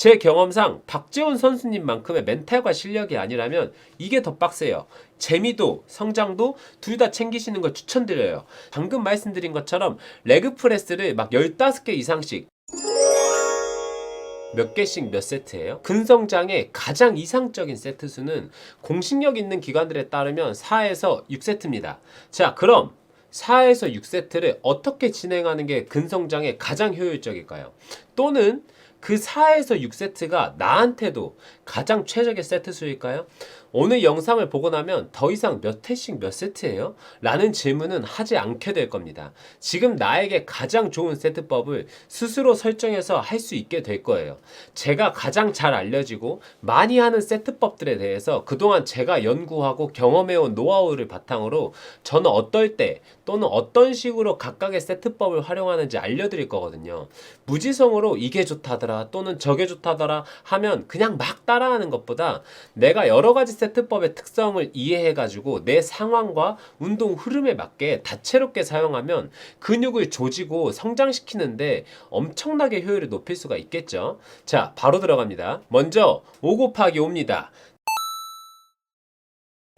제 경험상 박재훈 선수님만큼의 멘탈과 실력이 아니라면 이게 더 빡세요. 재미도 성장도 둘 다 챙기시는 걸 추천드려요. 방금 말씀드린 것처럼 레그 프레스를 막 15개 이상씩 몇 개씩 몇 세트예요? 근성장의 가장 이상적인 세트 수는 공식력 있는 기관들에 따르면 4에서 6세트입니다. 자, 그럼 4에서 6세트를 어떻게 진행하는 게 근성장에 가장 효율적일까요? 또는 그 4에서 6세트가 나한테도 가장 최적의 세트 수일까요? 오늘 영상을 보고 나면 더 이상 몇 회씩 몇 세트예요? 라는 질문은 하지 않게 될 겁니다. 지금 나에게 가장 좋은 세트법을 스스로 설정해서 할 수 있게 될 거예요. 제가 가장 잘 알려지고 많이 하는 세트법들에 대해서 그동안 제가 연구하고 경험해온 노하우를 바탕으로 저는 어떨 때 또는 어떤 식으로 각각의 세트법을 활용하는지 알려드릴 거거든요. 무지성으로 이게 좋다더라 또는 저게 좋다더라 하면 그냥 막 따라하는 것보다 내가 여러 가지 세트법의 특성을 이해해가지고 내 상황과 운동 흐름에 맞게 다채롭게 사용하면 근육을 조지고 성장시키는데 엄청나게 효율을 높일 수가 있겠죠. 자, 바로 들어갑니다. 먼저 5 곱하기 5입니다.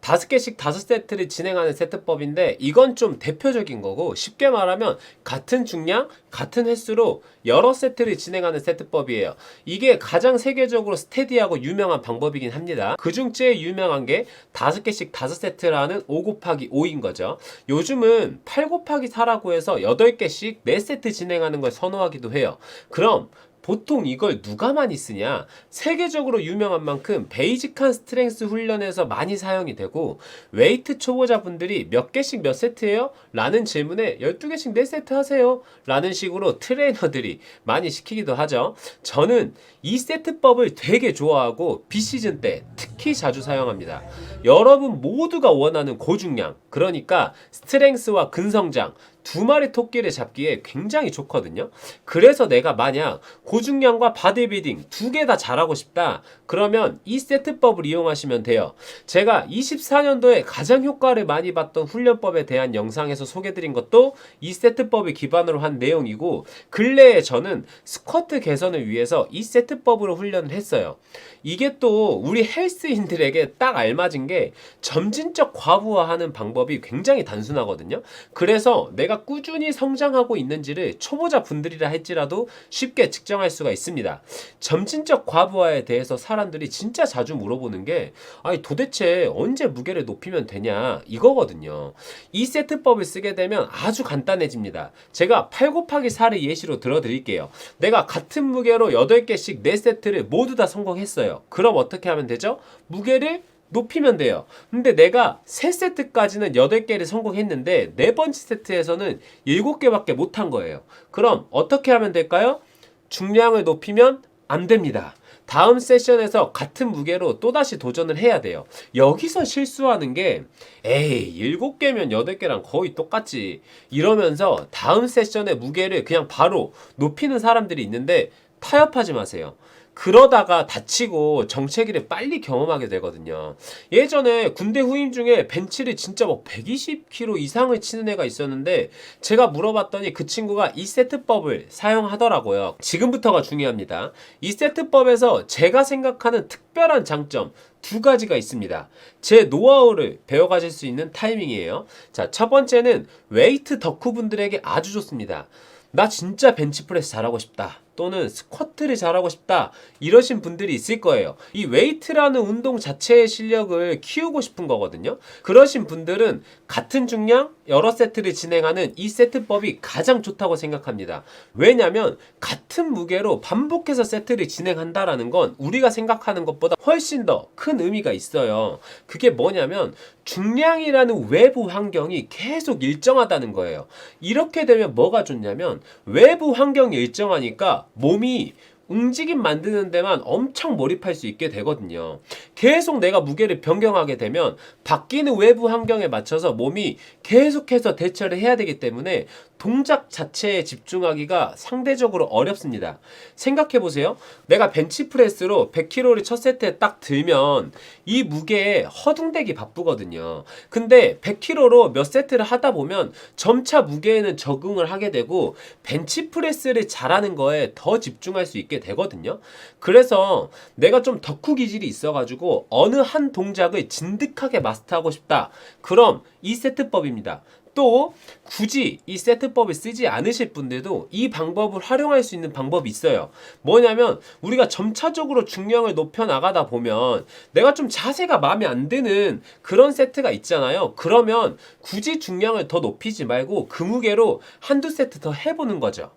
다섯 개씩 다섯 세트를 진행하는 세트법인데 이건 좀 대표적인 거고 쉽게 말하면 같은 중량, 같은 횟수로 여러 세트를 진행하는 세트법이에요. 이게 가장 세계적으로 스테디하고 유명한 방법이긴 합니다. 그중 제일 유명한 게 다섯 개씩 다섯 세트라는 5 곱하기 5인 거죠. 요즘은 8 곱하기 4라고 해서 8개씩 4세트 진행하는 걸 선호하기도 해요. 그럼 보통 이걸 누가 많이 쓰냐? 세계적으로 유명한 만큼 베이직한 스트렝스 훈련에서 많이 사용이 되고 웨이트 초보자분들이 몇 개씩 몇 세트예요? 라는 질문에 12개씩 4세트 하세요. 라는 식으로 트레이너들이 많이 시키기도 하죠. 저는 이 세트법을 되게 좋아하고 비시즌 때 특히 자주 사용합니다. 여러분 모두가 원하는 고중량, 그러니까 스트렝스와 근성장 두 마리 토끼를 잡기에 굉장히 좋거든요. 그래서 내가 만약 고중량과 바디빌딩 두 개 다 잘하고 싶다. 그러면 이 세트법을 이용하시면 돼요. 제가 24년도에 가장 효과를 많이 봤던 훈련법에 대한 영상에서 소개드린 것도 이 세트법을 기반으로 한 내용이고 근래에 저는 스쿼트 개선을 위해서 이 세트법으로 훈련을 했어요. 이게 또 우리 헬스인들에게 딱 알맞은 게 점진적 과부하하는 방법이 굉장히 단순하거든요. 그래서 내가 꾸준히 성장하고 있는지를 초보자 분들이라 할지라도 쉽게 측정할 수가 있습니다. 점진적 과부하에 대해서 사람들이 진짜 자주 물어보는 게 아니 도대체 언제 무게를 높이면 되냐 이거거든요. 이 세트법을 쓰게 되면 아주 간단해집니다. 제가 8 곱하기 4를 예시로 들어드릴게요. 내가 같은 무게로 8개씩 4세트를 모두 다 성공했어요. 그럼 어떻게 하면 되죠? 무게를 높이면 돼요. 근데 내가 3세트까지는 8개를 성공했는데 네 번째 세트에서는 7개밖에 못한 거예요. 그럼 어떻게 하면 될까요? 중량을 높이면 안 됩니다. 다음 세션에서 같은 무게로 또다시 도전을 해야 돼요. 여기서 실수하는 게, 에이, 7개면 8개랑 거의 똑같지. 이러면서 다음 세션의 무게를 그냥 바로 높이는 사람들이 있는데 타협하지 마세요. 그러다가 다치고 정체기를 빨리 경험하게 되거든요. 예전에 군대 후임 중에 벤치를 진짜 뭐 120kg 이상을 치는 애가 있었는데 제가 물어봤더니 그 친구가 이 세트법을 사용하더라고요. 지금부터가 중요합니다. 이 세트법에서 제가 생각하는 특별한 장점 두 가지가 있습니다. 제 노하우를 배워가실 수 있는 타이밍이에요. 자, 첫 번째는 웨이트 덕후 분들에게 아주 좋습니다. 나 진짜 벤치프레스 잘하고 싶다. 또는 스쿼트를 잘하고 싶다. 이러신 분들이 있을 거예요. 이 웨이트라는 운동 자체의 실력을 키우고 싶은 거거든요. 그러신 분들은 같은 중량 여러 세트를 진행하는 이 세트법이 가장 좋다고 생각합니다. 왜냐면 같은 무게로 반복해서 세트를 진행한다라는 건 우리가 생각하는 것보다 훨씬 더 큰 의미가 있어요. 그게 뭐냐면 중량이라는 외부 환경이 계속 일정하다는 거예요. 이렇게 되면 뭐가 좋냐면 외부 환경이 일정하니까 몸이 움직임 만드는 데만 엄청 몰입할 수 있게 되거든요. 계속 내가 무게를 변경하게 되면 바뀌는 외부 환경에 맞춰서 몸이 계속해서 대처를 해야 되기 때문에 동작 자체에 집중하기가 상대적으로 어렵습니다. 생각해 보세요. 내가 벤치프레스로 100kg를 첫 세트에 딱 들면 이 무게에 허둥대기 바쁘거든요. 근데 100kg로 몇 세트를 하다 보면 점차 무게에는 적응을 하게 되고 벤치프레스를 잘하는 거에 더 집중할 수 있게 되거든요. 그래서 내가 좀 덕후 기질이 있어가지고 어느 한 동작을 진득하게 마스터하고 싶다. 그럼 이 세트법입니다. 또 굳이 이 세트법을 쓰지 않으실 분들도 이 방법을 활용할 수 있는 방법이 있어요. 뭐냐면 우리가 점차적으로 중량을 높여 나가다 보면 내가 좀 자세가 마음에 안 드는 그런 세트가 있잖아요. 그러면 굳이 중량을 더 높이지 말고 그 무게로 한두 세트 더 해보는 거죠.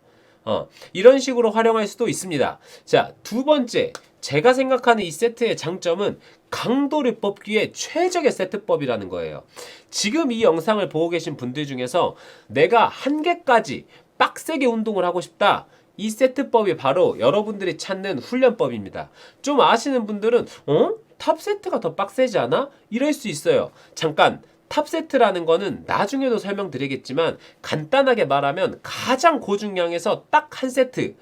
어, 이런 식으로 활용할 수도 있습니다. 자, 두 번째. 제가 생각하는 이 세트의 장점은 강도를 뽑기에 최적의 세트법이라는 거예요. 지금 이 영상을 보고 계신 분들 중에서 내가 한 개까지 빡세게 운동을 하고 싶다. 이 세트법이 바로 여러분들이 찾는 훈련법입니다. 좀 아시는 분들은 어? 탑 세트가 더 빡세지 않아? 이럴 수 있어요. 잠깐 탑 세트라는 거는 나중에도 설명드리겠지만 간단하게 말하면 가장 고중량에서 딱 한 세트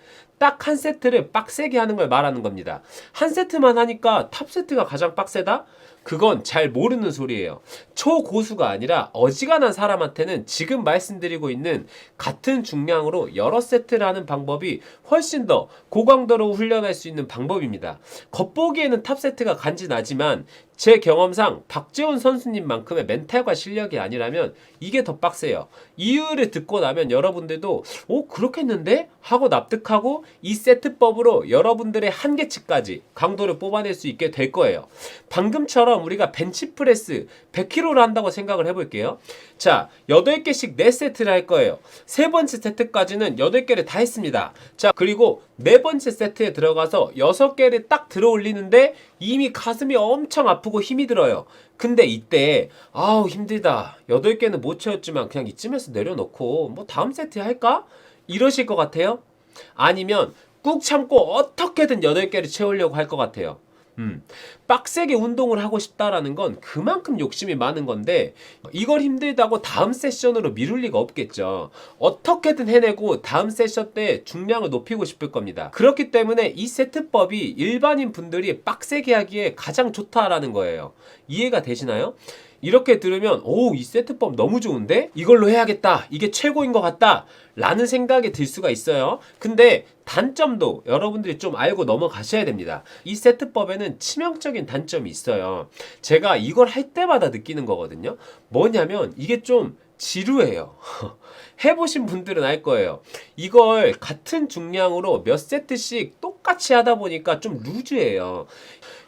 딱 한 세트를 빡세게 하는 걸 말하는 겁니다. 한 세트만 하니까 탑 세트가 가장 빡세다? 그건 잘 모르는 소리예요. 초고수가 아니라 어지간한 사람한테는 지금 말씀드리고 있는 같은 중량으로 여러 세트를 하는 방법이 훨씬 더 고강도로 훈련할 수 있는 방법입니다. 겉보기에는 탑 세트가 간지나지만 제 경험상 박재훈 선수님만큼의 멘탈과 실력이 아니라면 이게 더 빡세요. 이유를 듣고 나면 여러분들도 오 그렇겠는데 하고 납득하고 이 세트법으로 여러분들의 한계치까지 강도를 뽑아낼 수 있게 될 거예요. 방금처럼 우리가 벤치프레스 100kg를 한다고 생각을 해볼게요. 자, 8개씩 4세트를 할 거예요. 세 번째 세트까지는 8개를 다 했습니다. 자, 그리고 네 번째 세트에 들어가서 6개를 딱 들어 올리는데 이미 가슴이 엄청 아프고 힘이 들어요. 근데 이때 아우 힘들다. 8개는 못 채웠지만 그냥 이쯤에서 내려놓고 뭐 다음 세트 할까? 이러실 것 같아요? 아니면 꾹 참고 어떻게든 8개를 채우려고 할 것 같아요. 음, 빡세게 운동을 하고 싶다라는 건 그만큼 욕심이 많은 건데 이걸 힘들다고 다음 세션으로 미룰 리가 없겠죠. 어떻게든 해내고 다음 세션 때 중량을 높이고 싶을 겁니다. 그렇기 때문에 이 세트법이 일반인 분들이 빡세게 하기에 가장 좋다라는 거예요. 이해가 되시나요? 이렇게 들으면 오 이 세트법 너무 좋은데? 이걸로 해야겠다. 이게 최고인 것 같다. 라는 생각이 들 수가 있어요. 근데 단점도 여러분들이 좀 알고 넘어가셔야 됩니다. 이 세트법에는 치명적인 단점이 있어요. 제가 이걸 할 때마다 느끼는 거거든요. 뭐냐면 이게 좀 지루해요. 해보신 분들은 알 거예요. 이걸 같은 중량으로 몇 세트씩 똑 같이 하다 보니까 좀 루즈해요.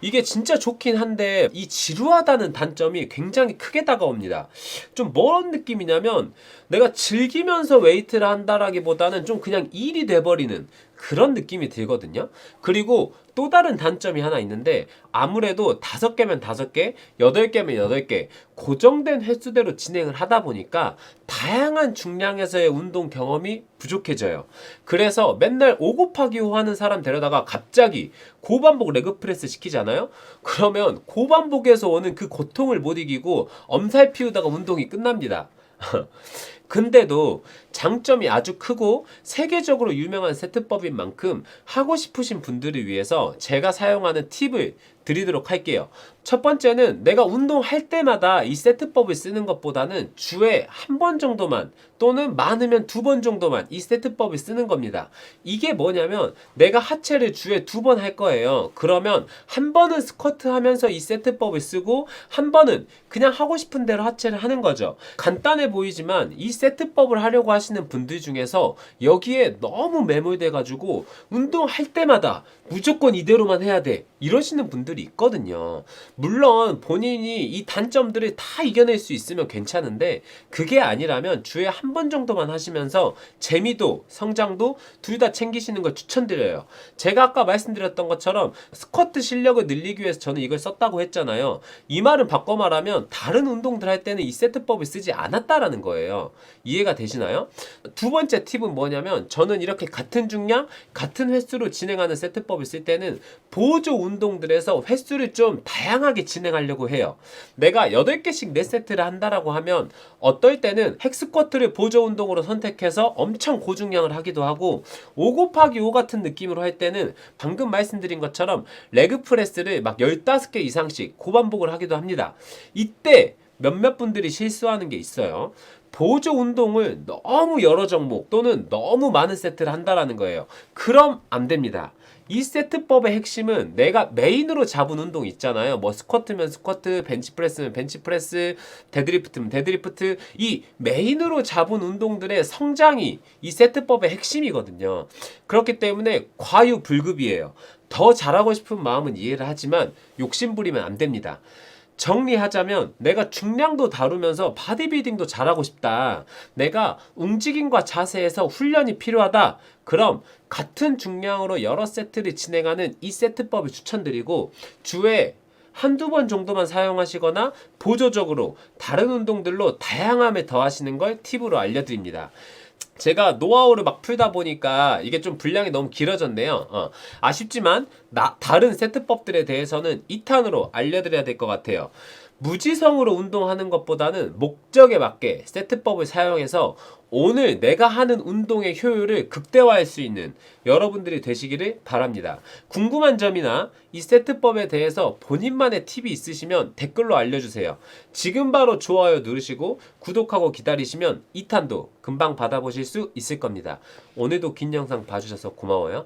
이게 진짜 좋긴 한데 이 지루하다는 단점이 굉장히 크게 다가옵니다. 좀 뭔 느낌이냐면 내가 즐기면서 웨이트를 한다라기보다는 좀 그냥 일이 돼버리는 그런 느낌이 들거든요. 그리고 또 다른 단점이 하나 있는데 아무래도 다섯 개면 다섯 개, 여덟 개면 여덟 개 고정된 횟수대로 진행을 하다 보니까 다양한 중량에서의 운동 경험이 부족해져요. 그래서 맨날 5 곱하기 5 하는 사람 데려다가 갑자기 고반복 레그 프레스 시키잖아요? 그러면 고반복에서 오는 그 고통을 못 이기고 엄살 피우다가 운동이 끝납니다. 근데도 장점이 아주 크고 세계적으로 유명한 세트법인 만큼 하고 싶으신 분들을 위해서 제가 사용하는 팁을 드리도록 할게요. 첫 번째는 내가 운동할 때마다 이 세트법을 쓰는 것보다는 주에 한 번 정도만 또는 많으면 두 번 정도만 이 세트법을 쓰는 겁니다. 이게 뭐냐면 내가 하체를 주에 두 번 할 거예요. 그러면 한 번은 스쿼트 하면서 이 세트법을 쓰고 한 번은 그냥 하고 싶은 대로 하체를 하는 거죠. 간단해 보이지만 이 세트법을 하려고 하시는 분들 중에서 여기에 너무 매몰돼 가지고 운동할 때마다 무조건 이대로만 해야 돼. 이러시는 분들이 있거든요. 물론 본인이 이 단점들을 다 이겨낼 수 있으면 괜찮은데 그게 아니라면 주에 한 번 정도만 하시면서 재미도 성장도 둘 다 챙기시는 걸 추천드려요. 제가 아까 말씀드렸던 것처럼 스쿼트 실력을 늘리기 위해서 저는 이걸 썼다고 했잖아요. 이 말은 바꿔 말하면 다른 운동들 할 때는 이 세트법을 쓰지 않았다라는 거예요. 이해가 되시나요? 두 번째 팁은 뭐냐면 저는 이렇게 같은 중량, 같은 횟수로 진행하는 세트법을 쓸 때는 보조 운동들에서 횟수를 좀 다양하게 진행하려고 해요. 내가 8개씩 4세트를 한다라고 하면 어떨 때는 헥스쿼트를 보조 운동으로 선택해서 엄청 고중량을 하기도 하고 5 곱하기 5 같은 느낌으로 할 때는 방금 말씀드린 것처럼 레그 프레스를 막 15개 이상씩 고반복을 하기도 합니다. 이때 몇몇 분들이 실수하는 게 있어요. 보조 운동을 너무 여러 종목 또는 너무 많은 세트를 한다라는 거예요. 그럼 안 됩니다. 이 세트법의 핵심은 내가 메인으로 잡은 운동 있잖아요. 뭐 스쿼트면 스쿼트, 벤치프레스면 벤치프레스, 데드리프트면 데드리프트. 이 메인으로 잡은 운동들의 성장이 이 세트법의 핵심이거든요. 그렇기 때문에 과유불급이에요. 더 잘하고 싶은 마음은 이해를 하지만 욕심 부리면 안 됩니다. 정리하자면 내가 중량도 다루면서 바디빌딩도 잘하고 싶다. 내가 움직임과 자세에서 훈련이 필요하다. 그럼 같은 중량으로 여러 세트를 진행하는 이 세트법을 추천드리고 주에 한두 번 정도만 사용하시거나 보조적으로 다른 운동들로 다양함을 더하시는 걸 팁으로 알려드립니다. 제가 노하우를 막 풀다 보니까 이게 좀 분량이 너무 길어졌네요. 어, 아쉽지만 나, 다른 세트법들에 대해서는 2탄으로 알려드려야 될 것 같아요. 무지성으로 운동하는 것보다는 목적에 맞게 세트법을 사용해서 오늘 내가 하는 운동의 효율을 극대화할 수 있는 여러분들이 되시기를 바랍니다. 궁금한 점이나 이 세트법에 대해서 본인만의 팁이 있으시면 댓글로 알려주세요. 지금 바로 좋아요 누르시고 구독하고 기다리시면 2탄도 금방 받아보실 수 있을 겁니다. 오늘도 긴 영상 봐주셔서 고마워요.